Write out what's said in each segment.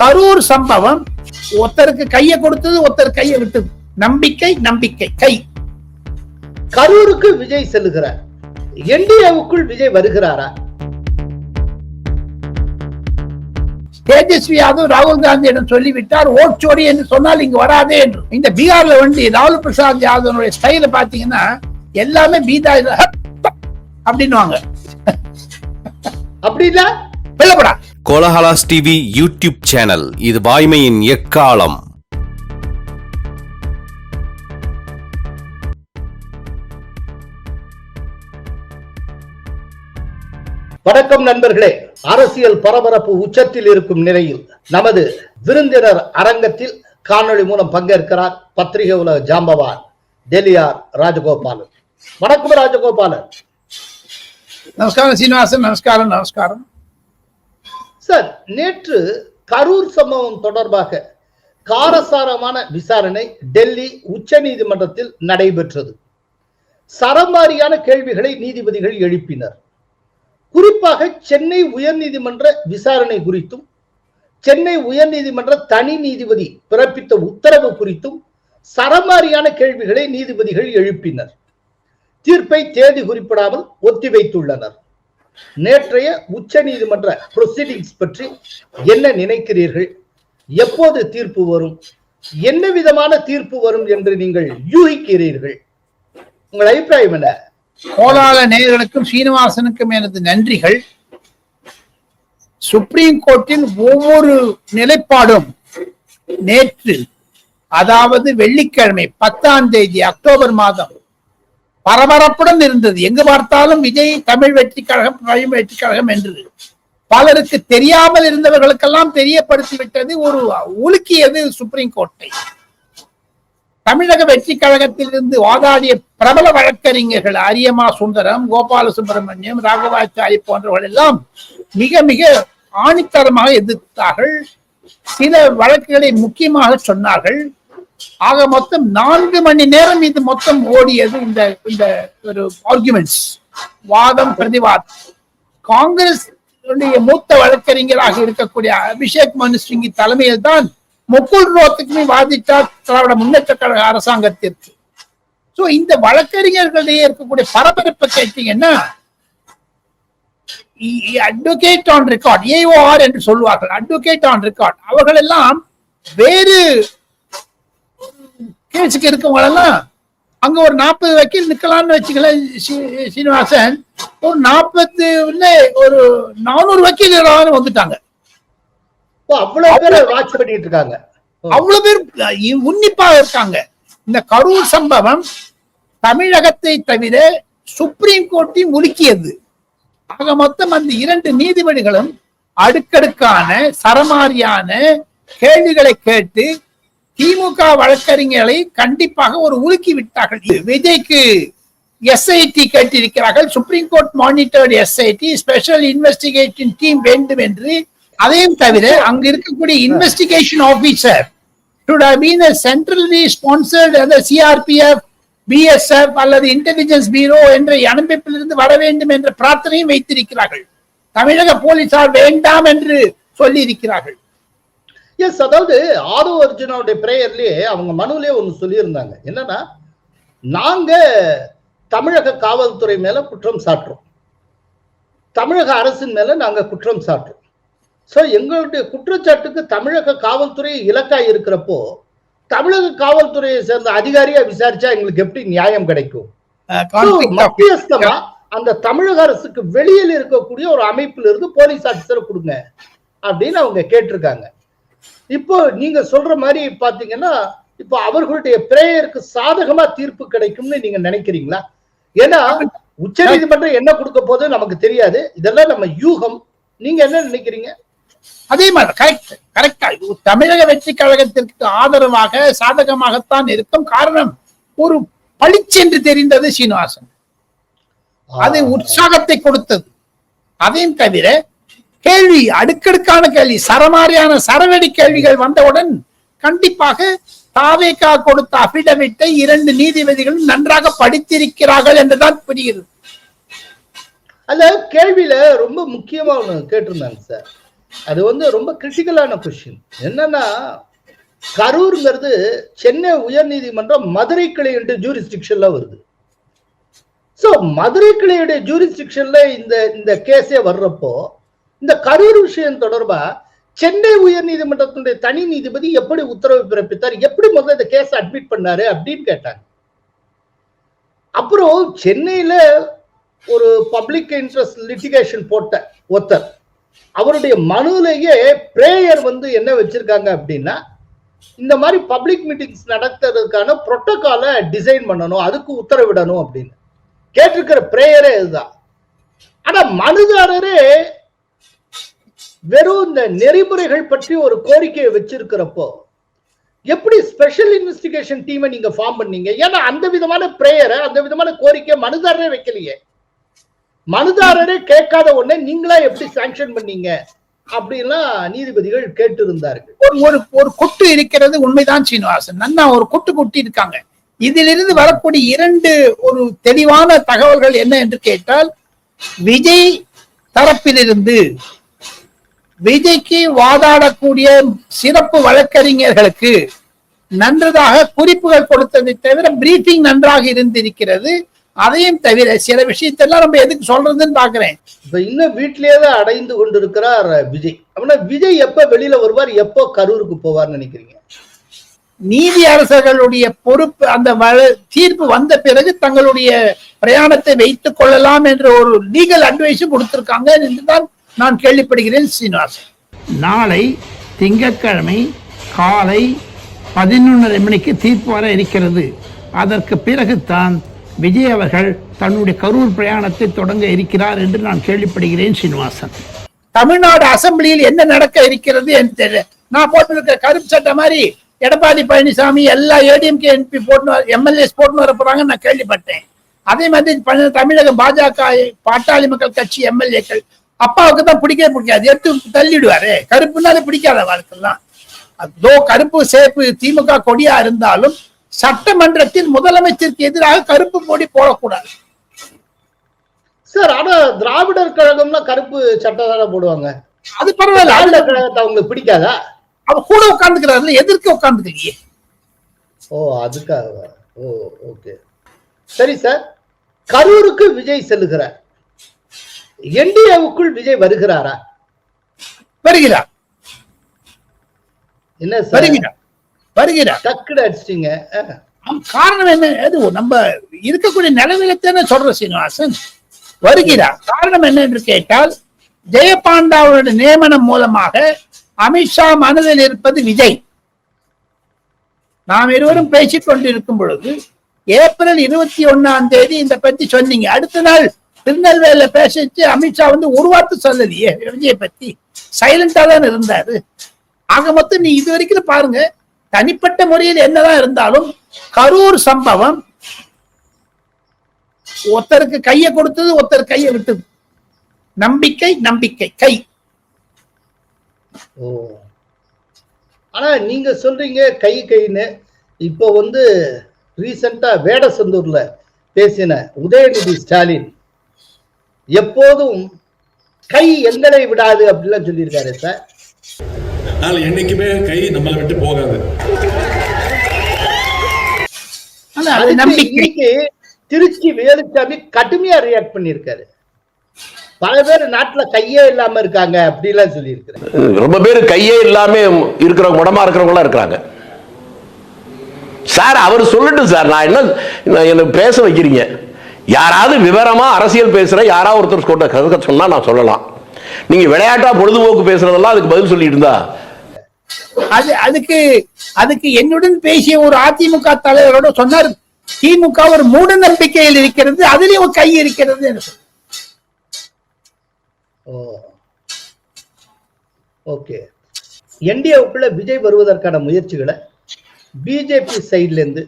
கரூர் சம்பவம் ஒருத்தருக்கு கையை கொடுத்தது ஒருத்தர் கையை விட்டது. நம்பிக்கை நம்பிக்கை கை. கரூருக்கு விஜய் செல்லுகிறார். என்டிஏவுக்குள் விஜய் வருகிறாரா? தேஜஸ்வி யாதவ் ராகுல் காந்தியிடம் சொல்லிவிட்டார். ஓட்சோடி என்று சொன்னால் இங்கு வராதே என்று. இந்த பீகார்ல வந்து ராகுல் பிரசாத் யாதவனுடைய ஸ்டைல பாத்தீங்கன்னா எல்லாமே பீதா அப்படின்னா? வெள்ளப்படா கோலஹலாஸ் டிவி யூடியூப் சேனல். இது வாய்மையின் எக்காலம். வணக்கம் நண்பர்களே. அரசியல் பரபரப்பு உச்சத்தில் இருக்கும் நிலையில் நமது விருந்தினர் அரங்கத்தில் காணொளி மூலம் பங்கேற்கிறார் பத்திரிகை உலக ஜாம்பவான் டெல்லியார் ராஜகோபாலன். வணக்கம் ராஜகோபாலன். நமஸ்காரம் சீனிவாசன். நமஸ்காரம் நமஸ்காரம். சார் நேற்று கரூர் சம்பவம் தொடர்பாக காரசாரமான விசாரணை டெல்லி உச்ச நீதிமன்றத்தில் நடைபெற்றது. சரமாரியான கேள்விகளை நீதிபதிகள் எழுப்பினர். குறிப்பாக சென்னை உயர்நீதிமன்ற விசாரணை குறித்தும் சென்னை உயர்நீதிமன்ற தனி நீதிபதி பிறப்பித்த உத்தரவு குறித்தும் சரமாரியான கேள்விகளை நீதிபதிகள் எழுப்பினர். தீர்ப்பை தேதி குறிப்பிடாமல் ஒத்திவைத்துள்ளனர். நேற்றைய உச்ச நீதிமன்ற ப்ரொசீடிங்ஸ் பற்றி என்ன நினைக்கிறீர்கள்? எப்போது தீர்ப்பு வரும்? என்ன விதமான தீர்ப்பு வரும் என்று நீங்கள் யூகிக்கிறீர்கள்? உங்கள் அபிப்பிராயம் என்ன? கோலால நேயர்களுக்கும் சீனிவாசனுக்கும் எனது நன்றிகள். சுப்ரீம் கோர்ட்டின் ஒவ்வொரு நிலைப்பாடும் நேற்று அதாவது வெள்ளிக்கிழமை பத்தாம் தேதி அக்டோபர் மாதம் பரபரப்புடன் இருந்தது. எங்கு பார்த்தாலும் விஜய் தமிழ் வெற்றி கழகம் தமிழ் வெற்றி கழகம் என்று பலருக்கு தெரியாமல் இருந்தவர்களுக்கெல்லாம் தெரியப்படுத்தி விட்டது ஒரு உலுக்கியது சுப்ரீம் கோர்ட்டை. தமிழக வெற்றி கழகத்திலிருந்து வாதாடிய பிரபல வழக்கறிஞர்கள் அரியமா சுந்தரம் கோபால சுப்பிரமணியம் ராகவாச்சாரி போன்றவர்கள் எல்லாம் மிக மிக ஆணித்தரமாக எதிர்த்தார்கள். சில வழக்குகளை முக்கியமாக சொன்னார்கள். ஆக மொத்தம் நான்கு மணி நேரம் இது மொத்தம் ஓடியது இந்த இந்த ஒரு ஆர்குமெண்ட்ஸ் வாதம் பிரதிவாதம். காங்கிரஸ் மூத்த வழக்கறிஞராக இருக்கக்கூடிய அபிஷேக் மனு சிங்கி தலைமையில் தான் முகுல் ரோத்துக்குமே வாதிட்டார் திராவிட முன்னேற்ற கழக அரசாங்கத்திற்கு. சோ இந்த வழக்கறிஞர்களிடையே இருக்கக்கூடிய பரபரப்பை கேட்டீங்கன்னா அட்வொகேட் ஆன் ரெக்கார்ட் ஏஓஆர் என்று சொல்லுவார்கள் அட்வொகேட் ஆன் ரெக்கார்ட் அவர்கள் எல்லாம் வேறு கேஸுக்கு இருக்கவங்க எல்லாம் அங்க ஒரு நாற்பது வக்கீல் நிக்கலாம்னு வச்சுக்கல சீனிவாசன். ஒரு நாற்பத்து ஒரு நானூறு வக்கீல் வந்துட்டாங்க. அவ்வளவு பேரை வாட்ச் பண்ணிட்டு இருக்காங்க. அவ்வளவு பேர் இ- உன்னிப்பா இருக்காங்க. இந்த கரூர் சம்பவம் தமிழகத்தை தவிர சுப்ரீம் கோர்ட்டையும் உலுக்கியது ஆக மொத்தம் அந்த இரண்டு நீதிபதிகளும் அடுக்கடுக்கான சரமாரியான கேள்விகளை கேட்டு திமுக வழக்கறிஞர்களை கண்டிப்பாக ஒரு உலுக்கி விட்டார்கள். விஜய்க்கு எஸ்ஐடி கேட்டிருக்கிறார்கள். Supreme court monitored SIT special investigation team வேண்டும் என்று. அதையும் தவிர அங்கு இருக்கக்கூடிய investigation officer should have been a centrally அந்த சிஆர்பிஎஃப் பிஎஸ்எஃப் அல்லது இன்டெலிஜென்ஸ் பீரோ என்ற அமைப்பிலிருந்து வர வேண்டும் என்ற பிரார்த்தனையும் வைத்திருக்கிறார்கள். தமிழக போலீசார் வேண்டாம் என்று சொல்லி இருக்கிறார்கள் எஸ் அதாவது ஆதவ அர்ஜுனோட பிரேயர்லயே அவங்க மனுவிலே ஒண்ணு சொல்லியிருந்தாங்க. என்னன்னா நாங்க தமிழக காவல்துறை மேல குற்றம் சாட்டுறோம். தமிழக அரசின் மேல நாங்க குற்றம் சாட்டுறோம். சோ எங்களுடைய குற்றச்சாட்டுக்கு தமிழக காவல்துறை இலக்காய் இருக்கிறப்போ தமிழக காவல்துறையை சேர்ந்த அதிகாரியா விசாரிச்சா எங்களுக்கு எப்படி நியாயம் கிடைக்கும்? Of- மத்தியஸ்தமா அந்த தமிழக அரசுக்கு வெளியில் இருக்கக்கூடிய ஒரு அமைப்புல இருந்து போலீஸ் ஆபீசரை கொடுங்க அப்படின்னு அவங்க கேட்டிருக்காங்க. இப்போ நீங்க சொல்ற மாதிரி பாத்தீங்கன்னா இப்போ அவர்களுடைய பிரேயருக்கு சாதகமா தீர்ப்பு கிடைக்கும்னு நீங்க நினைக்கிறீங்களா? ஏன்னா உச்ச நீதிமன்றம் என்ன கொடுக்க போது நமக்கு தெரியாது. இதெல்லாம் நம்ம யூகம். நீங்க என்ன நினைக்கிறீங்க? அதே மாதிரி கரெக்ட் கரெக்டா தமிழக வெற்றி கழகத்திற்கு ஆதரவாக சாதகமாகத்தான் இருக்கும். காரணம் ஒரு பளிச்சென்று தெரிந்தது சீனிவாசன். அது உற்சாகத்தை கொடுத்தது. அதையும் தவிர கேள்வி அடுக்கடுக்கான கேள்வி சரமாரியான சரவெடி கேள்விகள் வந்தவுடன் கண்டிப்பாக தாவேகா கொடுத்த அபிடமிட்டை இரண்டு நீதிபதிகளும் நன்றாக படித்திருக்கிறார்கள் என்றுதான் புரிகிறது. அந்த கேள்வியில ரொம்ப முக்கியமா ஒண்ணு கேட்டிருந்தாங்க சார். அது வந்து ரொம்ப கிரிட்டிக்கலான கொஸ்டின் என்னன்னா கரூர்ங்கிறது சென்னை உயர் நீதிமன்றம் மதுரை கிளை என்று ஜூரிஸ்டிக்ஷன்ல வருது. சோ மதுரை கிளையுடைய ஜூரிஸ்டிக்ஷன்ல இந்த இந்த கேஸே வர்றப்போ இந்த கரூர் விஷயம் தொடர்பா சென்னை உயர் நீதிமன்றத்தினுடைய தனி நீதிபதி எப்படி உத்தரவு பிறப்பித்தார்? எப்படி முதல்ல இந்த கேஸ் அட்மிட் பண்ணாரு அப்படின்னு கேட்டாங்க. அப்புறம் சென்னையில ஒரு பப்ளிக் இன்ட்ரெஸ்ட் லிட்டிகேஷன் போட்ட ஒருத்தர் அவருடைய மனுலேயே பிரேயர் வந்து என்ன வச்சிருக்காங்க அப்படின்னா இந்த மாதிரி பப்ளிக் மீட்டிங்ஸ் நடத்துறதுக்கான புரோட்டோகாலை டிசைன் பண்ணணும் அதுக்கு உத்தரவிடணும் அப்படின்னு. கேட்டிருக்கிற பிரேயரே இதுதான். ஆனா மனுதாரரே வெறும் இந்த நெறிமுறைகள் பற்றி ஒரு கோரிக்கையை வச்சிருக்கிறப்போ எப்படி ஸ்பெஷல் இன்வெஸ்டிகேஷன் டீமை நீங்க ஃபார்ம் பண்ணீங்க? ஏன்னா அந்த விதமான பிரேயரை அந்த விதமான கோரிக்கை மனுதாரரே வைக்கலையே. மனுதாரரே கேட்காத உடனே நீங்களா எப்படி சாங்ஷன் பண்ணீங்க? அப்படின்லாம் நீதிபதிகள் கேட்டு இருந்தார்கள் ஒரு ஒரு ஒரு கொட்டு இருக்கிறது உண்மைதான் சீனிவாசன். நன்னா ஒரு கொட்டு கொட்டி இருக்காங்க. இதிலிருந்து வரக்கூடிய இரண்டு ஒரு தெளிவான தகவல்கள் என்ன என்று கேட்டால் விஜய் தரப்பிலிருந்து விஜய்க்கு வாதாடக்கூடிய சிறப்பு வழக்கறிஞர்களுக்கு நன்றதாக குறிப்புகள் கொடுத்ததை தவிர பிரீஃபிங் நன்றாக இருந்திருக்கிறது. அதையும் தவிர சில விஷயத்தெல்லாம் நம்ம எதுக்கு சொல்றதுன்னு பாக்குறேன் இப்ப இன்னும் வீட்டிலேயே தான் அடைந்து கொண்டிருக்கிறார் விஜய். அப்படின்னா விஜய் எப்ப வெளியில வருவார் எப்போ கரூருக்கு போவார்னு நினைக்கிறீங்க? நீதி அரசர்களுடைய பொறுப்பு அந்த தீர்ப்பு வந்த பிறகு தங்களுடைய பிரயாணத்தை வைத்துக் கொள்ளலாம் என்ற ஒரு லீகல் அட்வைஸும் கொடுத்திருக்காங்க. என்றுதான் நான் கேள்விப்படுகிறேன் சீனிவாசன். நாளை திங்கட்கிழமை காலை பதினொன்றரை மணிக்கு தீர்ப்பு வர இருக்கிறது. அதற்கு பிறகுதான் விஜய் அவர்கள் தன்னுடைய கரூர் பிரயாணத்தை தொடங்க இருக்கிறார் என்று நான் கேள்விப்படுகிறேன் சீனிவாசன். தமிழ்நாடு அசெம்பிளியில் என்ன நடக்க இருக்கிறது என்று தெரியல நான் போட்டிருக்க கருப்பு சட்டை மாதிரி எடப்பாடி பழனிசாமி எல்லா ஏடிஎம்கே என்பி போட்டு எம்எல்ஏஸ் போட்டு வர போறாங்கன்னு நான் கேள்விப்பட்டேன். அதே மாதிரி ப- தமிழக பாஜக பாட்டாளி மக்கள் கட்சி எம்எல்ஏக்கள் அப்பாவுக்கு தான் பிடிக்கவே பிடிக்காது. எடுத்து தள்ளிடுவாரு. கருப்புனாலே பிடிக்காத வாழ்க்கைலாம். அதோ கருப்பு சேப்பு திமுக கொடியா இருந்தாலும் சட்டமன்றத்தில் முதலமைச்சருக்கு எதிராக கருப்பு கொடி போடக்கூடாது. சார் ஆனா திராவிடர் கழகம்னா கருப்பு சட்டை தானே போடுவாங்க? அது பரவாயில்ல. திராவிடர் கழகத்தை அவங்களுக்கு பிடிக்காதா? அவ கூட உட்கார்ந்துக்கிறாருல எதிர்க்க உட்கார்ந்துக்கலையே ஓ அதுக்காக ஓ ஓகே. சரி சார். கரூருக்கு விஜய் செல்லுகிறார். என்டிஏவுக்குள் விஜய் வருகிறாரா? வருகிறார். என்ன வருகிறார். வருகிறார். டக்குன்னு அடிச்சிட்டீங்க. காரணம் என்ன? அது நம்ம இருக்கக்கூடிய நிலவிலத்தானே சொல்ற சீனிவாசன் வருகிறார். காரணம் என்ன என்று கேட்டால் ஜெயபாண்டாவுடைய நியமனம் மூலமாக அமித்ஷா மனதில் இருப்பது விஜய். நாம் இருவரும் பேசிக் கொண்டிருக்கும் பொழுது ஏப்ரல் இருபத்தி ஒண்ணாம் தேதி இந்த பத்தி சொன்னீங்க. அடுத்த நாள் திருநெல்வேலியில பேசிச்சு அமித்ஷா வந்து ஒரு வார்த்தை சொல்லலையே விஜயை பத்தி. சைலண்டா தான் இருந்தாரு. ஆக மொத்தம் நீ இது வரைக்கும் பாருங்க தனிப்பட்ட முறையில் என்னதான் இருந்தாலும் கரூர் சம்பவம் ஒருத்தருக்கு கையை கொடுத்தது ஒருத்தர் கையை விட்டது. நம்பிக்கை நம்பிக்கை கை. ஓ. ஆனா நீங்க சொல்றீங்க கை கைன்னு. இப்போ வந்து ரீசெண்டா வேடசந்தூர்ல பேசின உதயநிதி ஸ்டாலின் எப்போதும் கை எங்களை விடாது அப்படிலாம் சொல்லியிருக்காரு சார் அதனால என்னைக்குமே கை நம்மளை விட்டு போகாது. திருச்சி வேலுச்சாமி கடுமையா ரியாக்ட் பண்ணியிருக்காரு. பல பேர் நாட்டுல கையே இல்லாம இருக்காங்க அப்படிலாம் சொல்லியிருக்காரு ரொம்ப பேர் கையே இல்லாம இருக்கிறவங்க முடமா இருக்கிறவங்களாம் இருக்கிறாங்க. சார் அவர் சொல்லட்டும் சார் நான் என்ன நான் என்ன பேச வைக்கிறீங்க? யாராவது விவரமா அரசியல் பேசுற யாராவது ஒருத்தர் கொண்ட சொன்னா நான் சொல்லலாம். நீங்க விளையாட்டா பொழுதுபோக்கு பேசுறதெல்லாம் அதுக்கு பதில் சொல்லிட்டு இருந்தா? அது அதுக்கு அதுக்கு என்னுடன் பேசிய ஒரு அதிமுக தலைவரோட சொன்னார் திமுக ஒரு மூட நம்பிக்கையில் இருக்கிறது அதுலயும் ஒரு கை இருக்கிறது ஓகே. என்டிஏவுக்குள்ள விஜய் வருவதற்கான முயற்சிகளை பிஜேபி சைட்ல இருந்து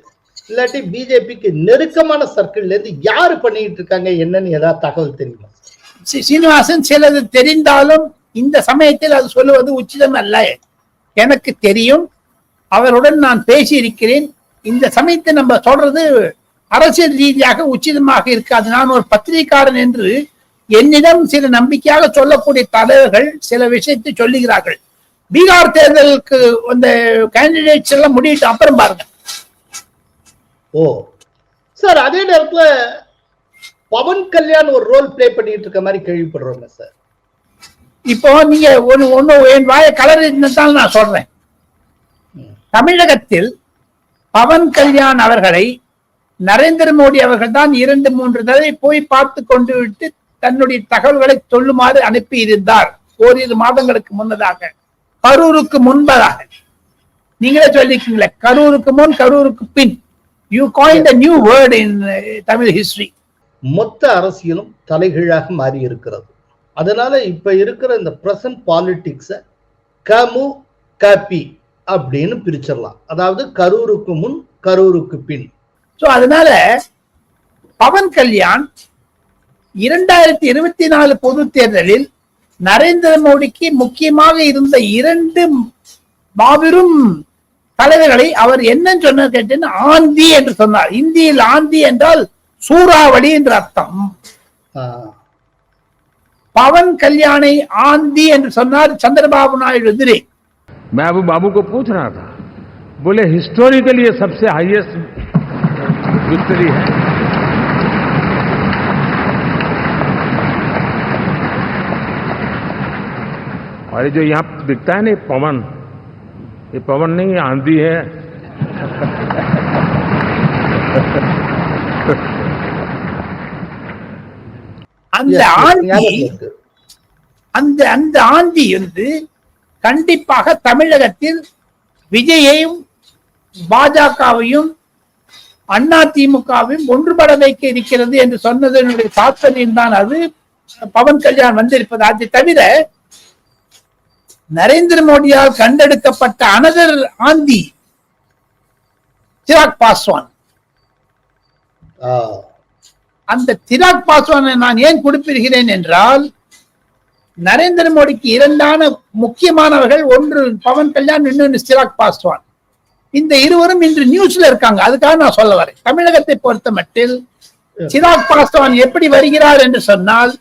இல்லாட்டி பிஜேபிக்கு நெருக்கமான சர்க்கிள்ல இருந்து யாரு பண்ணிட்டு இருக்காங்க என்னன்னு ஏதாவது தகவல் தெரியுமா? சீனிவாசன் சிலது தெரிந்தாலும் இந்த சமயத்தில் அது சொல்லுவது உச்சிதம் அல்ல. எனக்கு தெரியும். அவருடன் நான் பேசி இருக்கிறேன் இந்த சமயத்தை நம்ம சொல்றது அரசியல் ரீதியாக உச்சிதமாக இருக்காது. நான் ஒரு பத்திரிகாரன் என்று என்னிடம் சில நம்பிக்கையாக சொல்லக்கூடிய தலைவர்கள் சில விஷயத்தை சொல்லுகிறார்கள். பீகார் தேர்தலுக்கு அந்த கேண்டிடேட்ஸ் எல்லாம் முடிவிட்டு அப்புறம் பாருங்க. ஓ. சார் அதே நேரத்துல பவன் கல்யாண் ஒரு ரோல் ப்ளே பண்ணிட்டு இருக்க மாதிரி கேள்விப்படுறோங்க சார். இப்போ நீங்க ஒண்ணு ஒண்ணு என் வாய கலர் நான் சொல்றேன். தமிழகத்தில் பவன் கல்யாண் அவர்களை நரேந்திர மோடி அவர்கள் தான் இரண்டு மூன்று தடவை போய் பார்த்து கொண்டு விட்டு தன்னுடைய தகவல்களை சொல்லுமாறு அனுப்பி இருந்தார் ஓரிரு மாதங்களுக்கு முன்னதாக. கரூருக்கு முன்பதாக. நீங்களே சொல்லிருக்கீங்களே கரூருக்கு முன் கரூருக்கு பின். You coin the new word in Tamil history மொத்த அரசியலும் தலைகீழாக மாறி இருக்கிறது அதனால இப்ப இருக்கிற இந்த பிரசன்ட் பாலிடிக்ஸ கமு கபி அப்படின்னு பிரிச்சிடலாம். அதாவது கரூருக்கு முன் கரூருக்கு பின். சோ அதனால பவன் கல்யாண் இரண்டாயிரத்தி இருபத்தி நாலு பொது தேர்தலில் நரேந்திர மோடிக்கு முக்கியமாக இருந்த இரண்டு மாபெரும் தலைவர்களை அவர் என்ன சொன்னார் கேட்டீங்கன்னா ஆந்தி என்று சொன்னார் இந்தியில் ஆந்தி என்றால் சூறாவளி என்று அர்த்தம் ஆஹ், பவன் கல்யாணை ஆந்தி என்று சொன்னார் சந்திரபாபு நாயுடு எதிரே मैं अबू बाबू को पूछ रहा था बोले हिस्टोरिकली ये सबसे हाईएस्ट विक्ट्री है और ये जो यहाँ दिखता है ना ये पवन ये पवन नहीं ये आंधी है அந்த yes, yes, ஆந்தி ஞாபகம் இருக்கு. அந்த அந்த ஆந்தி வந்து கண்டிப்பாக தமிழகத்தில் விஜயையும் பாஜகவையும் அண்ணா திமுகவையும் ஒன்றுபட வைக்க இருக்கிறது என்று சொன்னதனுடைய தாத்பரியம் தான் அது பவன் கல்யாண் வந்திருப்பது அதை தவிர நரேந்திர மோடியால் கண்டெடுக்கப்பட்ட அனதர் ஆந்தி சிராக் பாஸ்வான். அந்த சிராக் பாஸ்வானை நான் ஏன் குறிப்பிடுகிறேன் என்றால் நரேந்திர மோடிக்கு இரண்டான முக்கியமானவர்கள் ஒன்று பவன் கல்யாண் இன்னொன்று சிராக் பாஸ்வான். இந்த இருவரும் இன்று நியூஸ்ல இருக்காங்க அதுக்காக நான் சொல்ல வரேன். தமிழகத்தை பொறுத்த மட்டில் சிராக் பாஸ்வான் எப்படி வருகிறார் என்று சொன்னால்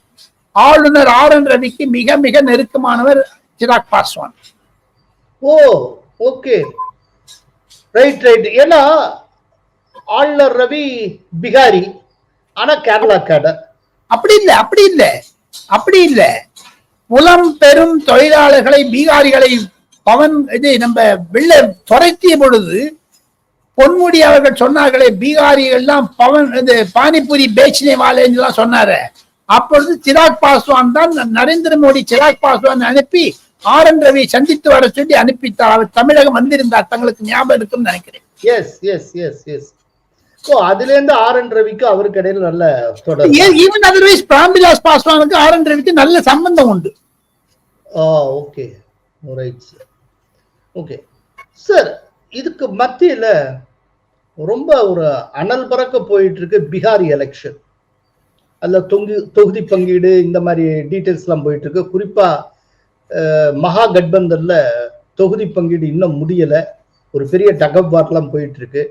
ஆளுநர் ஆர் என் ரவிக்கு மிக மிக நெருக்கமானவர் Chirag Paswan oh okay right right ஏன்னா ஆளுநர் ரவி பிகாரி ஆனா கேரளா கேடர் அப்படி இல்ல அப்படி இல்ல. அப்படி இல்ல. புலம் பெரும் தொழிலாளர்களை பீகாரிகளை பவன் இது நம்ம வெள்ள துரைத்திய பொழுது பொன்முடி அவர்கள் சொன்னார்களே பீகாரிகள் எல்லாம் பவன் இது பானிபூரி பேச்சினை வாழன்னு எல்லாம் சொன்னாரு. அப்பொழுது சிராக் பாஸ்வான் தான் நரேந்திர மோடி சிராக் பாஸ்வான் அனுப்பி ஆர் என் ரவி சந்தித்து வர சொல்லி அனுப்பித்தார். அவர் தமிழகம் வந்திருந்தார். தங்களுக்கு ஞாபகம் இருக்கும்னு நினைக்கிறேன். Yes yes yes yes oh அதுல இருந்து ஆர் என் ரவிக்கு அவருக்கு இடையில நல்ல தொடர் ஈவன் அதர்வைஸ் பிராம்பிலாஸ் பாஸ்வானுக்கு ஆர் என் ரவிக்கு நல்ல சம்பந்தம் உண்டு. ஆ okay right sir okay sir இதுக்கு மத்தியில ரொம்ப ஒரு அனல் பறக்க போயிட்டு இருக்கு பீகார் எலெக்ஷன் அதுல தொங்கு தொகுதி பங்கீடு இந்த மாதிரி டீட்டெயில்ஸ் எல்லாம் போயிட்டு இருக்கு குறிப்பா மகா கட்பந்தர்ல தொகுதி பங்கீடு இன்னும் முடியல. ஒரு பெரிய டகப் போயிட்டு இருக்கு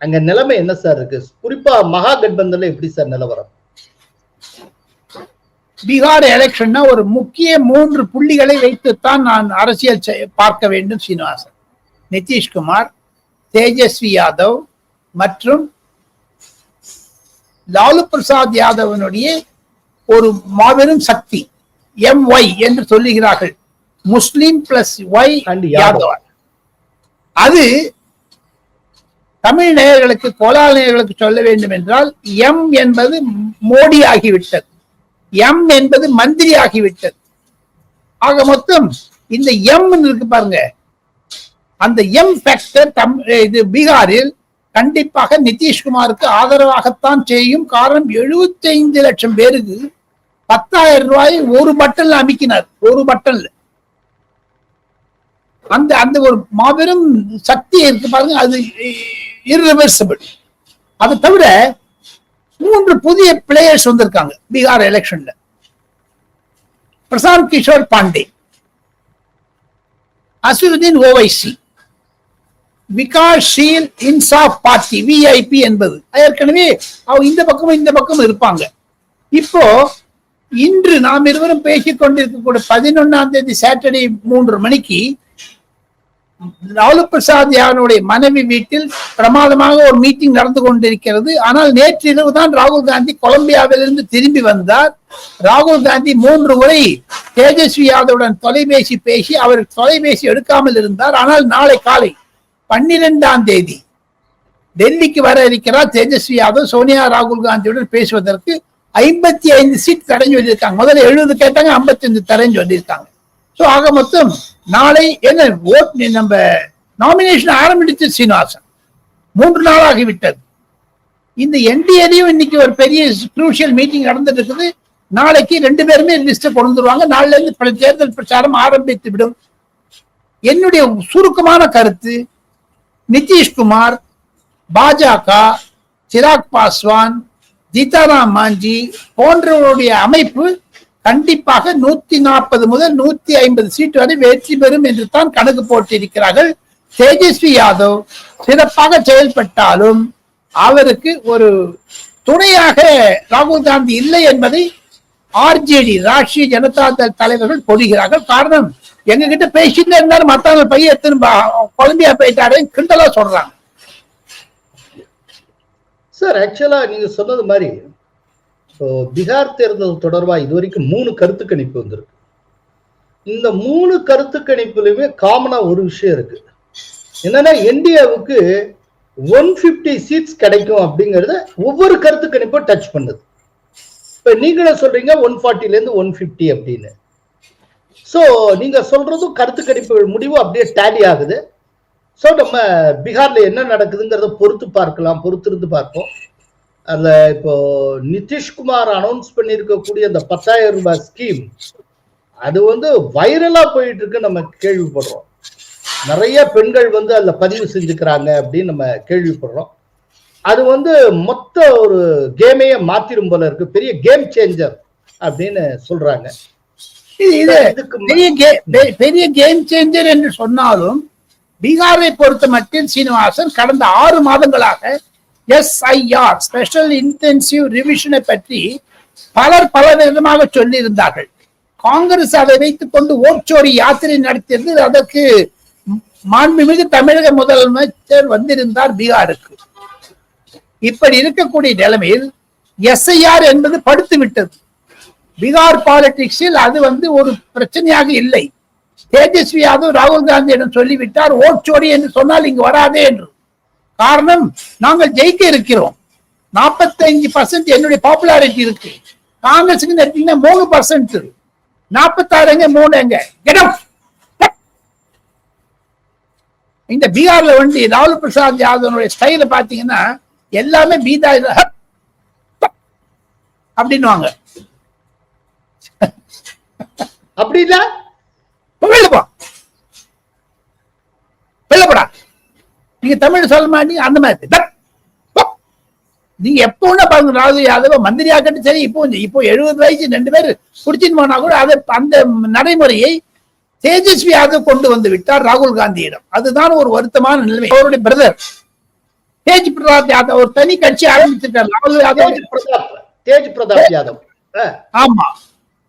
அங்க நிலைமை என்ன சார் இருக்கு? குறிப்பா மகா கட்பந்தர்ல எப்படி சார் நிலவரம்? பீகார் எலெக்ஷன்னா ஒரு முக்கிய மூன்று புள்ளிகளை வைத்துத்தான் நான் அரசியல் பார்க்க வேண்டும் சீனிவாசன். நிதிஷ்குமார் தேஜஸ்வி யாதவ் மற்றும் லாலு பிரசாத் யாதவனுடைய ஒரு மாபெரும் சக்தி எம் ஒய் என்று சொல்லுகிறார்கள். முஸ்லிம் பிளஸ் ஒய் அது தமிழ் நேயர்களுக்கு கோலால் நேயர்களுக்கு சொல்ல வேண்டும் என்றால் எம் என்பது மோடி ஆகிவிட்டது. எம் என்பது மந்திரி ஆகிவிட்டது. ஆக மொத்தம் இந்த எம் இருக்கு பாருங்க. அந்த எம் ஃபேக்டர் தம் இது பீகாரில் கண்டிப்பாக நிதிஷ்குமாருக்கு ஆதரவாகத்தான் செய்யும் காரணம் 75 லட்சம் பேருக்கு பத்தாயிரம் ரூபாய் ஒரு பட்டன்ல அமைக்கினார். ஒரு பட்டன்ல அந்த அந்த ஒரு மாபெரும் சக்தி இருக்கு பாருங்க அது இரிவர்சபிள் அதை தவிர மூன்று புதிய பிளேயர்ஸ் வந்திருக்காங்க பீகார் எலெக்ஷன்ல பிரசாந்த் கிஷோர் பாண்டே அசுருதீன் ஓவைசி விகாஷீல் இன்சாஃப் பார்ட்டி விஐபி என்பது. ஏற்கனவே அவங்க இந்த பக்கமும் இந்த பக்கமும் இருப்பாங்க. இப்போ இன்று நாம் இருவரும் பேசிக் கொண்டிருக்கக்கூடிய பதினொன்னாம் தேதி சாட்டர்டே மூன்று மணிக்கு லாலு பிரசாத் யாருடைய மனைவி வீட்டில் பிரமாதமாக ஒரு மீட்டிங் நடந்து கொண்டிருக்கிறது. ஆனால் நேற்றிரவு தான் ராகுல் காந்தி கொலம்பியாவிலிருந்து திரும்பி வந்தார். ராகுல் காந்தி மூன்று முறை தேஜஸ்வி யாதவுடன் தொலைபேசி பேசி அவர் தொலைபேசி எடுக்காமல் இருந்தார். ஆனால் நாளை காலை பன்னிரெண்டாம் தேதி டெல்லிக்கு வர இருக்கிறார் தேஜஸ்வி யாதவ். சோனியா ராகுல் காந்தியுடன் பேசுவதற்கு ஐம்பத்தி ஐந்து சீட் தரேன்னு சொல்லியிருக்காங்க முதல்ல எழுபது கேட்டாங்க ஐம்பத்தி ஐந்து தரேன்னு சொல்லியிருக்காங்க சோ ஆக மொத்தம் நாளை என்ன ஓட் நம்ம நாமினேஷன் ஆரம்பித்து சீனிவாசன். மூன்று நாள் ஆகிவிட்டது இந்த என்டிஏலையும் இன்னைக்கு ஒரு பெரிய குரூஷியல் மீட்டிங் நடந்துட்டு இருக்குது நாளைக்கு ரெண்டு பேருமே லிஸ்ட்டை கொண்டு வருவாங்க நாளில இருந்து பல தேர்தல் பிரச்சாரம் ஆரம்பித்து விடும். என்னுடைய சுருக்கமான கருத்து நிதிஷ்குமார் பாஜக சிராக் பாஸ்வான் சீதாராம் மாஞ்சி போன்றவருடைய அமைப்பு கண்டிப்பாக நூத்தி நாற்பது முதல் நூத்தி ஐம்பது சீட் வரை வெற்றி பெறும் என்று தான் கணக்கு போட்டிருக்கிறார்கள். தேஜஸ்வி யாதவ் சிறப்பாக செயல்பட்டாலும் அவருக்கு ஒரு துணையாக ராகுல் காந்தி இல்லை என்பதை ஆர்ஜேடி ராஷ்டிரிய ஜனதா தள் தலைவர்கள் பொழிகிறார்கள் காரணம் எங்க கிட்ட பேசிட்டு இருந்தாலும் மத்தவங்க பையன் எத்தனை கொலம்பியா போயிட்டாரு கிண்டலா சொல்றாங்க. சார் ஆக்சுவலா நீங்க சொன்னது மாதிரி ஸோ பீகார் தேர்தல் தொடர்பா இதுவரைக்கும் மூணு கருத்து கணிப்பு வந்திருக்கு. இந்த மூணு கருத்து கணிப்புலையுமே காமனா ஒரு விஷயம் இருக்கு. என்னன்னா இந்தியாவுக்கு ஒன் ஃபிஃப்டி சீட்ஸ் கிடைக்கும் அப்படிங்கறத ஒவ்வொரு கருத்து கணிப்பும் டச் பண்ணுது. இப்ப நீங்களே சொல்றீங்க ஒன் ஃபார்ட்டில இருந்து ஒன் ஃபிஃப்டி அப்படின்னு. ஸோ நீங்க சொல்றதும் கருத்து கணிப்பு முடிவு அப்படியே டேலி ஆகுது. ஸோ நம்ம பீகார்ல என்ன நடக்குதுங்கிறத பொறுத்து பார்க்கலாம் பொறுத்திருந்து பார்ப்போம். அதுல இப்போ நிதிஷ்குமார் அனௌன்ஸ் பண்ணியிருக்கக்கூடிய அந்த பத்தாயிரம் ரூபாய் ஸ்கீம் அது வந்து வைரலா போயிட்டு இருக்கு நம்ம கேள்விப்படுறோம். நிறைய பெண்கள் வந்து அதுல பதிவு செஞ்சுக்கிறாங்க அப்படின்னு நம்ம கேள்விப்படுறோம். அது வந்து மொத்த ஒரு கேமையே மாத்திரும் போல இருக்கு. பெரிய கேம் சேஞ்சர் அப்படின்னு சொல்றாங்க. பெரிய கேம் சேஞ்சர் என்று சொன்னாலும் பீகாரை பொறுத்த மட்டில் சீனிவாசன் கடந்த ஆறு மாதங்களாக எஸ்ஐஆர் ஸ்பெஷல் இன்டென்சிவ் ரிவிஷனை பற்றி பலர் பல விதமாக சொல்லியிருந்தார்கள். காங்கிரஸ் அதை வைத்துக் கொண்டு ஓட்சோரி யாத்திரை நடத்தியது அதற்கு மாண்புமிகு தமிழக முதலமைச்சர் வந்திருந்தார் பீகாருக்கு. இப்படி இருக்கக்கூடிய நிலைமையில் எஸ்ஐஆர் என்பது படுத்து விட்டது. பீகார் பாலிடிக்ஸில் அது வந்து ஒரு பிரச்சனையாக இல்லை. தேஜஸ்வி யாதவ் ராகுல் காந்தியிடம் சொல்லிவிட்டார் ஓட்சோரி என்று சொன்னால் இங்கு வராதே என்று. காரணம் நாங்கள் ஜெயிக்க இருக்கிறோம். 45% பர்சன்ட் என்னுடைய பாப்புலாரிட்டி இருக்கு. காங்கிரஸுக்கு எடுத்தீங்கன்னா மூணு பர்சன்ட் நாற்பத்தாறு எங்க மூணு எங்க? Out. இந்த பீகார்ல வந்து லாலு பிரசாத் யாதவனுடைய ஸ்டைல பாத்தீங்கன்னா எல்லாமே பீதா அப்படின்னுவாங்க. அப்படி இல்ல வெளில போ வெளில போடா நீங்க தமிழ் சொல்ல மாட்டீங்க அந்த மாதிரி. நீங்க எப்ப வேணா பாருங்க ராகுல் யாதவ மந்திரி ஆக்கட்டும் சரி இப்போ இப்போ எழுபது வயசு ரெண்டு பேர் குடிச்சிட்டு போனா கூட அதை அந்த நடைமுறையை தேஜஸ்வி யாதவ் கொண்டு வந்து விட்டார் ராகுல் காந்தியிடம். அதுதான் ஒரு வருத்தமான நிலைமை. அவருடைய பிரதர் தேஜ் பிரதாப் யாதவ் ஒரு தனி கட்சி ஆரம்பிச்சிருக்கார். ராகுல் யாதவ். தேஜ் பிரதாப் யாதவ். ஆமா.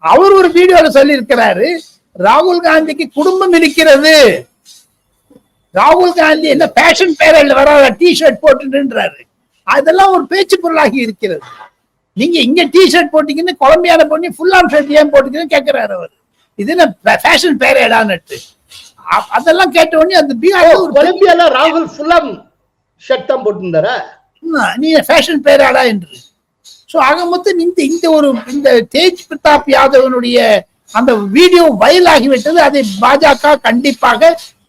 அவர் ஒரு வீடியோல சொல்லி இருக்கிறாரு ராகுல் காந்திக்கு குடும்பம் இருக்கிறது. ராகுல் காந்தி என்ன பேஷன் பேரல் வர டி ஷர்ட் போட்டுன்றாரு அதெல்லாம் ஒரு பேச்சு பொருளாகி இருக்கிறது. நீங்க இங்க டி ஷர்ட் போட்டீங்கன்னு கொலம்பியால பண்ணி ஃபுல் ஆன் ஷர்ட் ஏன் போட்டுக்கன்னு கேட்கிறாரு அவர். இது என்ன ஃபேஷன் பேரேடான்னுட்டு அ- அதெல்லாம் கேட்ட உடனே அந்த பீகார் கொலம்பியால ராகுல் ஃபுல்லாம் ஷர்ட் தான் போட்டிருந்தாரா? ஆ, நீ ஃபேஷன் பேராடா என்று. சோ ஆக மொத்தம் இந்த இந்த ஒரு இந்த தேஜ் பிரதாப் யாதவனுடைய அந்த வீடியோ வைரல் ஆகிவிட்டது. அதை பாஜக கண்டிப்பாக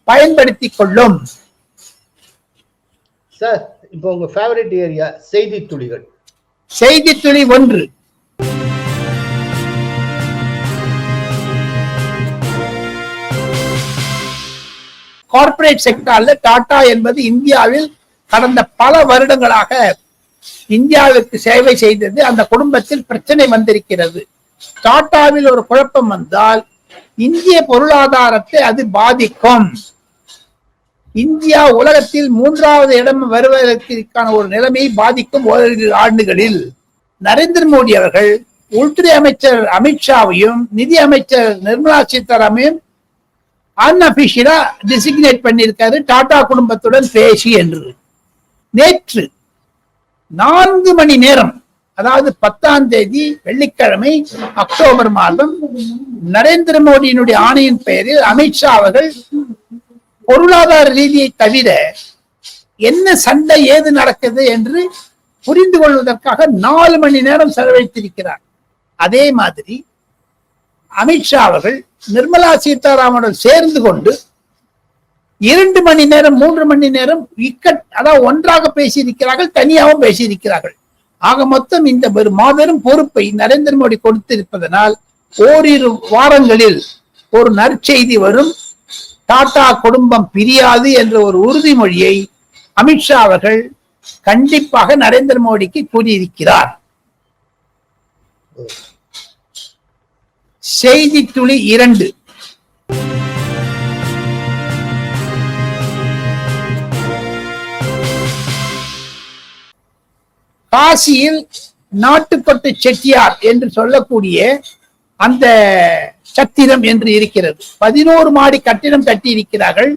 பயன்படுத்தி கொள்ளும் சார் இப்போ உங்க ஃபேவரட் ஏரியா செய்தி துளிகள். செய்தி துளி ஒன்று கார்ப்பரேட் செக்டார்ல டாடா என்பது இந்தியாவில் கடந்த பல வருடங்களாக இந்தியாவுக்கு சேவை செய்தது. அந்த குடும்பத்தில் பிரச்சனை வந்திருக்கிறது. டாட்டாவில் ஒரு குழப்பம் வந்தால் இந்திய பொருளாதாரத்தை அது பாதிக்கும். இந்தியா உலகத்தில் மூன்றாவது இடம் வருவதற்கான ஒரு நிலைமையை பாதிக்கும் ஓரிரு ஆண்டுகளில். நரேந்திர மோடி அவர்கள் உள்துறை அமைச்சர் அமித்ஷாவையும் நிதி அமைச்சர் நிர்மலா சீதாராமையும் அன்அபிஷியலா டிசிக்னேட் பண்ணியிருக்காரு. டாடா குடும்பத்துடன் பேசி என்று. நேற்று நான்கு மணி நேரம் அதாவது பத்தாம் தேதி வெள்ளிக்கிழமை அக்டோபர் மாதம் நரேந்திர மோடியினுடைய ஆணையின் பெயரில் அமித்ஷா அவர்கள் பொருளாதார ரீதியை தவிர என்ன சண்டை ஏது நடக்குது என்று புரிந்து கொள்வதற்காக நாலு மணி நேரம் செலவழித்திருக்கிறார். அதே மாதிரி அமித்ஷா அவர்கள் நிர்மலா சீதாராமனுடன் சேர்ந்து கொண்டு இரண்டு மணி நேரம் மூன்று மணி நேரம் இக்கட் அதாவது ஒன்றாக பேசியிருக்கிறார்கள் தனியாகவும் பேசியிருக்கிறார்கள். ஆக மொத்தம் இந்த ஒரு மாபெரும் பொறுப்பை நரேந்திர மோடி கொடுத்திருப்பதனால் ஓரிரு வாரங்களில் ஒரு நற்செய்தி வரும். டாடா குடும்பம் பிரியாது என்ற ஒரு உறுதிமொழியை அமித்ஷா அவர்கள் கண்டிப்பாக நரேந்திர மோடிக்கு கூறியிருக்கிறார். செய்தி துளி இரண்டு. காசியில் நாட்டுப்பட்டு செட்டியார் என்று சொல்லக்கூடிய அந்த சத்திரம் என்று இருக்கிறது. பதினோரு மாடி கட்டிடம் கட்டி இருக்கிறார்கள்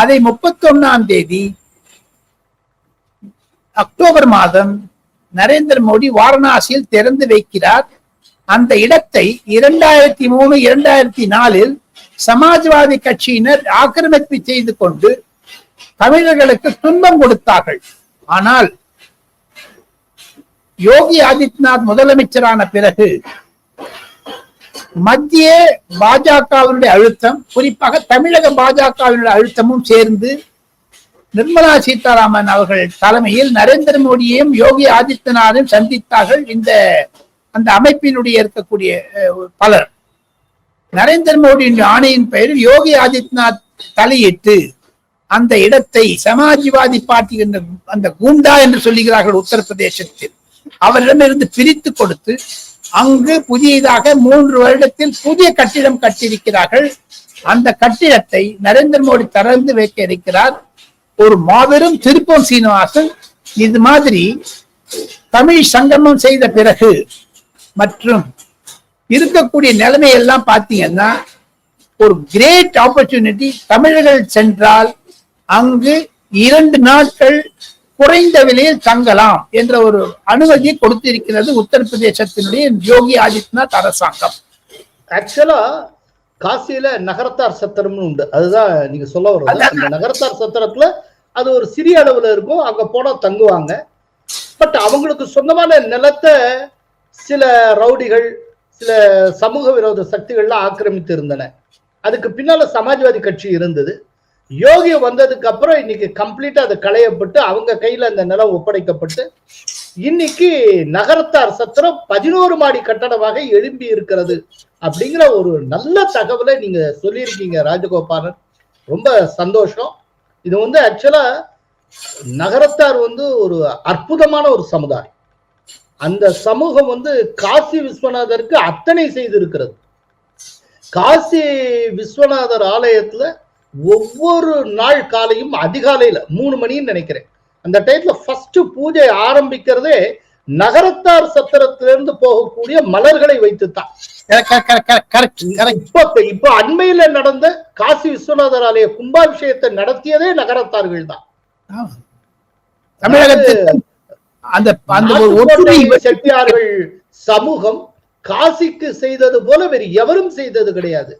அதை முப்பத்தி ஒன்னாம் தேதி அக்டோபர் மாதம் நரேந்திர மோடி வாரணாசியில் திறந்து வைக்கிறார். அந்த இடத்தை இரண்டாயிரத்தி மூணு இரண்டாயிரத்தி நாலில் சமாஜ்வாதி கட்சியினர் ஆக்கிரமிப்பு செய்து கொண்டு தமிழர்களுக்கு துன்பம் கொடுத்தார்கள். ஆனால் யோகி ஆதித்யநாத் முதலமைச்சரான பிறகு மத்திய பாஜகவினுடைய அழுத்தம் குறிப்பாக தமிழக பாஜகவினுடைய அழுத்தமும் சேர்ந்து நிர்மலா சீதாராமன் அவர்கள் தலைமையில் நரேந்திர மோடியையும் யோகி ஆதித்யநாதையும் சந்தித்தார்கள் இந்த அந்த அமைப்பினுடைய இருக்கக்கூடிய பலர். நரேந்திர மோடியின் ஆணையின் பெயரில் யோகி ஆதித்யநாத் தலையிட்டு அந்த இடத்தை சமாஜ்வாதி பார்ட்டி என்ற அந்த கூண்டா என்று சொல்லுகிறார்கள் உத்தரப்பிரதேசத்தில். அவரிடமிருந்து பிரித்து கொடுத்து அங்கு புதியதாக மூன்று வருடத்தில் புதிய கட்டிடம் கட்டியிருக்கிறார்கள். அந்த கட்டிடத்தை நரேந்திர மோடி திறந்து வைக்க இருக்கிறார். ஒரு மாபெரும் திருப்பம் சீனிவாசன். இது மாதிரி தமிழ் சங்கமம் செய்த பிறகு மற்றும் இருக்கக்கூடிய நிலைமை எல்லாம் பார்த்தீங்கன்னா ஒரு கிரேட் ஆப்பர்ச்சுனிட்டி தமிழர்கள் சென்றால் அங்கு இரண்டு நாட்கள் குறைந்த விலையில் தங்கலாம் என்ற ஒரு அனுமதியை கொடுத்திருக்கிறது உத்தரப்பிரதேசத்தினுடைய யோகி ஆதித்யநாத் அரசாங்கம். ஆக்சுவலா காசியில நகரத்தார் சத்திரம்னு உண்டு. அதுதான் நீங்க சொல்ல வர்றது. நகரத்தார் சத்திரத்துல அது ஒரு சிறிய அளவுல இருக்கும். அங்க போனா தங்குவாங்க. பட் அவங்களுக்கு சொந்தமான நிலத்தை சில ரவுடிகள் சில சமூக விரோத சக்திகள்லாம் ஆக்கிரமித்து இருந்தன அதுக்கு பின்னால சமாஜ்வாதி கட்சி இருந்தது. யோகி வந்ததுக்கு அப்புறம் இன்னைக்கு கம்ப்ளீட்டா அது களையப்பட்டு அவங்க கையில அந்த நிலம் ஒப்படைக்கப்பட்டு இன்னைக்கு நகரத்தார் சத்திரம் பதினோரு மாடி கட்டடமாக எழும்பி இருக்கிறது அப்படிங்கிற ஒரு நல்ல தகவலை நீங்க சொல்லியிருக்கீங்க ராஜகோபாலன். ரொம்ப சந்தோஷம். இது வந்து ஆக்சுவலா நகரத்தார் வந்து ஒரு அற்புதமான ஒரு சமுதாயம். அந்த சமூகம் வந்து காசி விஸ்வநாதருக்கு அத்தனை செய்திருக்கிறது. காசி விஸ்வநாதர் ஆலயத்துல ஒவ்வொரு நாள் காலையும் அதிகாலையில மூணு மணின்னு நினைக்கிறேன். அந்த டயத்துல ஃபர்ஸ்ட் பூஜை ஆரம்பிக்கிறதே நகரத்தார் சத்திரத்திலிருந்து போகக்கூடிய மலர்களை வைத்துத்தான். இப்ப இப்ப அண்மையில நடந்த காசி விஸ்வநாதர் ஆலய கும்பாபிஷேகத்தை நடத்தியதே நகரத்தார்கள் தான். அந்த செட்டியார்கள் சமூகம் காசிக்கு செய்தது போல வேறு எவரும் செய்தது கிடையாது.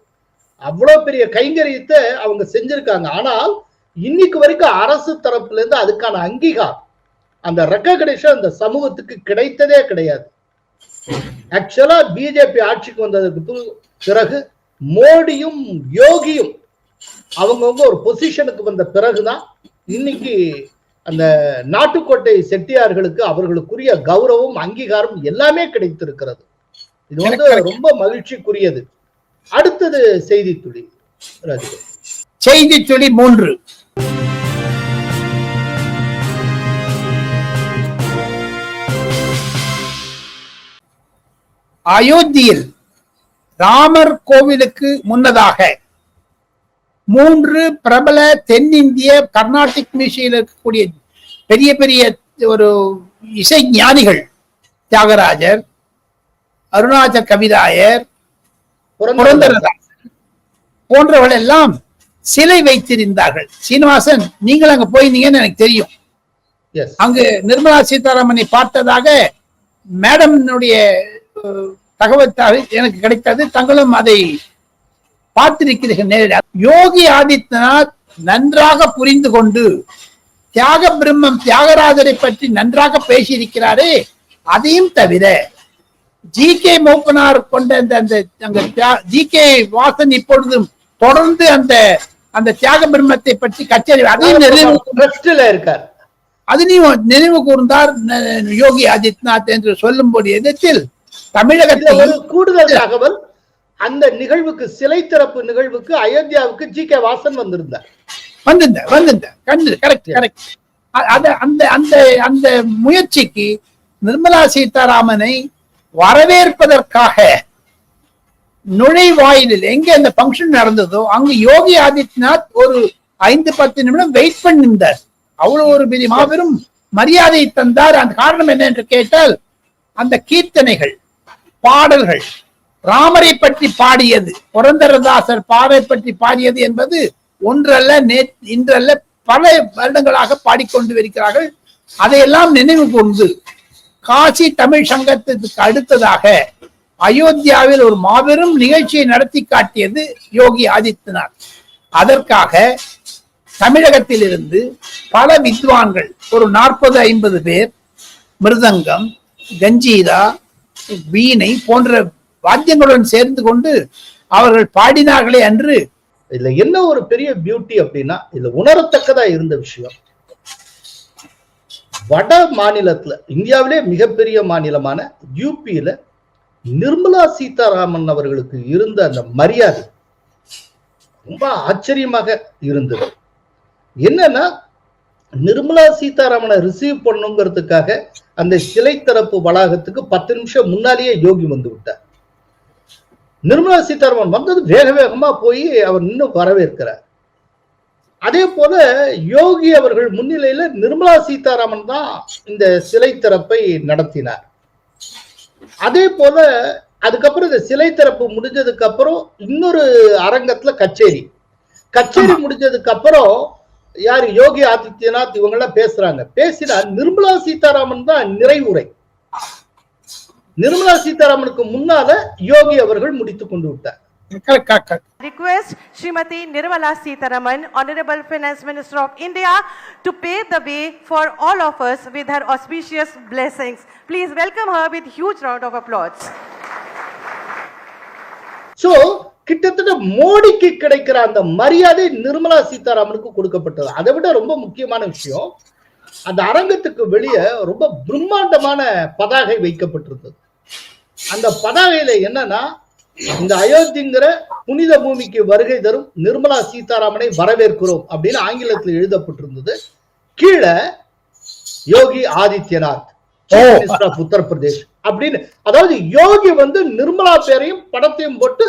அவ்வளவு பெரிய கைங்கரியத்தை அவங்க செஞ்சிருக்காங்க. ஆனால் இன்னைக்கு வரைக்கும் அரசு தரப்புல இருந்து அதுக்கான அங்கீகாரம் அந்த ரெக்கக்னேஷன் அந்த சமூகத்துக்கு கிடைத்ததே கிடையாது. ஆக்சுவலா பிஜேபி ஆட்சிக்கு வந்ததுக்கு பிறகு மோடியும் யோகியும் அவங்கவுங்க ஒரு பொசிஷனுக்கு வந்த பிறகுதான் இன்னைக்கு அந்த நாட்டுக்கோட்டை செட்டியார்களுக்கு அவர்களுக்குரிய கௌரவம் அங்கீகாரம் எல்லாமே கிடைத்திருக்கிறது. இது வந்து ரொம்ப மகிழ்ச்சிக்குரியது. அடுத்தது செய்தி துளி செய்தி துளி மூன்று. அயோத்தியில் ராமர் கோவிலுக்கு முன்னதாக மூன்று பிரபல தென்னிந்திய கர்நாடிக் மியூசியில் இருக்கக்கூடிய பெரிய பெரிய ஒரு இசை ஞானிகள் தியாகராஜர் அருணாச்சல் கவிதாயர் புரந்தரதாசன். போன்றவர்கள் எல்லாம் சிலை வைத்திருந்தார்கள். சீனிவாசன் நீங்கள் அங்க போயிருந்தீங்கன்னு எனக்கு தெரியும். அங்கு நிர்மலா சீதாராமனை பார்த்ததாக மேடம்னுடைய தகவல் எனக்கு கிடைத்தது. தங்களும் அதை பார்த்திருக்கிறீர்கள் நேரடியாக யோகி ஆதித்யநாத் நன்றாக புரிந்து கொண்டு தியாக பிரம்மம் தியாகராஜரை பற்றி நன்றாக பேசியிருக்கிறாரே அதையும் தவிர ஜி கே மூப்பனார் கொண்ட அந்த அந்த ஜி கே வாசன் இப்பொழுதும் தொடர்ந்து அந்த அந்த தியாக பிரம்மத்தை பற்றி கச்சேரி அதையும் நினைவு இருக்கார். அதனையும் நினைவு கூர்ந்தார் யோகி ஆதித்யநாத் என்று சொல்லும்போது எதிர்த்தில் தமிழகத்தில் ஒரு கூடுதல் தகவல் அந்த நிகழ்வுக்கு சிலை திறப்பு நிகழ்வுக்கு அயோத்தியாவுக்கு ஜி கே வாசன் வந்திருந்தார். வந்திருந்த வந்திருந்த கண்டு கரெக்ட் கரெக்ட் அத அந்த அந்த அந்த முயற்சிக்கு நிர்மலா சீதாராமனை வரவேற்பதற்காக நுழைவாயிலில் எங்க அந்த பங்கன் நடந்ததோ அங்கு யோகி ஆதித்யநாத் ஒரு ஐந்து பத்து நிமிடம் வெயிட் பண்ணிருந்தார் அவ்வளவு ஒரு பெரிய மாபெரும் மரியாதை தந்தார். அந்த காரணம் என்ன என்று கேட்டால் அந்த கீர்த்தனைகள் பாடல்கள் ராமரை பற்றி பாடியது புரந்தரதாசர் பாவை பற்றி பாடியது என்பது ஒன்றல்ல நே இன்றல்ல பல வருடங்களாக பாடிக்கொண்டு இருக்கிறார்கள். அதையெல்லாம் நினைவு கொண்டு காசி தமிழ் சங்கத்திற்கு அடுத்ததாக அயோத்தியாவில் ஒரு மாபெரும் நிகழ்ச்சியை நடத்தி காட்டியது யோகி ஆதித்யநாத். அதற்காக தமிழகத்தில் இருந்து பல வித்வான்கள் ஒரு நாற்பது ஐம்பது பேர் மிருதங்கம் கஞ்சீதா வீணை போன்ற வாத்தியங்களுடன் சேர்ந்து கொண்டு அவர்கள் பாடினார்களே அன்று. இதுல என்ன ஒரு பெரிய பியூட்டி அப்படின்னா இதுல உணரத்தக்கதா இருந்த விஷயம். வட மாநிலத்துல இந்தியாவிலே மிகப்பெரிய மாநிலமான யூபியில நிர்மலா சீதாராமன் அவர்களுக்கு இருந்த அந்த மரியாதை ரொம்ப ஆச்சரியமாக இருந்தது. என்னன்னா நிர்மலா சீதாராமனை ரிசீவ் பண்ணுங்கிறதுக்காக அந்த சிலை தரப்பு வளாகத்துக்கு பத்து நிமிஷம் முன்னாலேயே யோகி வந்து விட்டார். நிர்மலா சீதாராமன் வந்தது வேக வேகமா போய் அவர் இன்னும் வரவேற்கிறார். அதே போல யோகி அவர்கள் முன்னிலையில நிர்மலா சீதாராமன் தான் இந்த சிலை திறப்பை நடத்தினார். அதே போல அதுக்கப்புறம் இந்த சிலை திறப்பு முடிஞ்சதுக்கு அப்புறம் இன்னொரு அரங்கத்துல கச்சேரி. கச்சேரி முடிஞ்சதுக்கு அப்புறம் யாரு? யோகி ஆதித்யநாத் இவங்க எல்லாம் பேசுறாங்க. பேசினா நிர்மலா சீதாராமன் தான் நிறைவுரை. நிர்மலா சீதாராமனுக்கு முன்னால யோகி அவர்கள் முடித்துக் கொண்டு விட்டார். Request Srimati Nirmala Sitharaman, Honorable Finance Minister of India, to pave the way for all of us with her auspicious blessings. Please welcome her with huge round of applause. So கிட்டத்தட்ட மோடிக்கு கிடைக்கிற அந்த மரியாதை நிர்மலா சீதாராமனுக்கு கொடுக்கப்பட்டது அதை விட ரொம்ப முக்கியமான விஷயம் அந்த அரங்கத்துக்கு வெளியே ரொம்ப பிரம்மாண்டமான பதாகை வைக்கப்பட்டிருந்தது அந்த பதாகையில என்னன்னா இந்த அயோத்திங்கிற புனித பூமிக்கு வருகை தரும் நிர்மலா சீதாராமனை வரவேற்கிறோம் அப்படின்னு ஆங்கிலத்தில் எழுதப்பட்டிருந்தது. கீழே யோகி ஆதித்யநாத் உத்தரப்பிரதேஷ் அப்படின்னு அதாவது யோகி வந்து நிர்மலா பேரையும் படத்தையும் போட்டு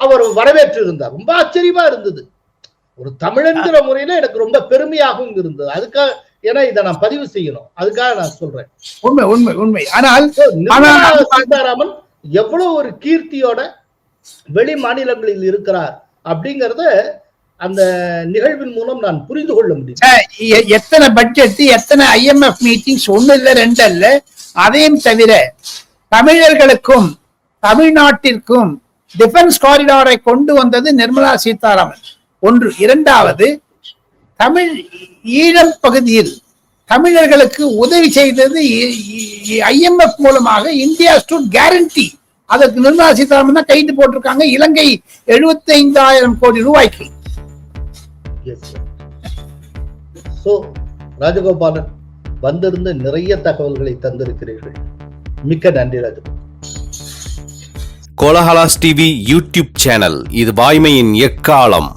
அவர் வரவேற்று இருந்தார் ரொம்ப ஆச்சரியமா இருந்தது. ஒரு தமிழன்கிற முறையில எனக்கு ரொம்ப பெருமையாகவும் இருந்தது. அதுக்காக ஏன்னா இதை நான் பதிவு செய்யணும். அதுக்காக நான் சொல்றேன். உண்மை உண்மை உண்மை. ஆனால் சீதாராமன் எவ்வளவு ஒரு கீர்த்தியோட வெளி மாநிலங்களில் இருக்கிறார் அப்படிங்கறத அந்த நிகழ்வின் மூலம் நான் புரிந்து கொள்ள முடியும். எத்தனை பட்ஜெட் எத்தனை ஐஎம்எஃப் மீட்டிங்ஸ் ஒண்ணு இல்ல ரெண்டு இல்ல அதையும் தவிர தமிழர்களுக்கும் தமிழ்நாட்டிற்கும் டிஃபென்ஸ் காரிடாரை கொண்டு வந்தது நிர்மலா சீதாராமன். ஒன்று. இரண்டாவது தமிழ் ஈழம் பகுதியில் தமிழர்களுக்கு உதவி செய்தது ஐஎம்எஃப் மூலமாக இந்தியா ஸ்டூட் கேரண்டி அதற்கு நிர்மலா சீதாராமன் தான் கைது போட்டிருக்காங்க. இலங்கை 75000 கோடி ரூபாய்க்கு. சோ ராஜகோபாலன் வந்திருந்த நிறைய தகவல்களை தந்திருக்கிறீர்கள். மிக்க நன்றி Rajagopalan Kolahalas TV YouTube channel. இது வாய்மையின் எக்காலம்.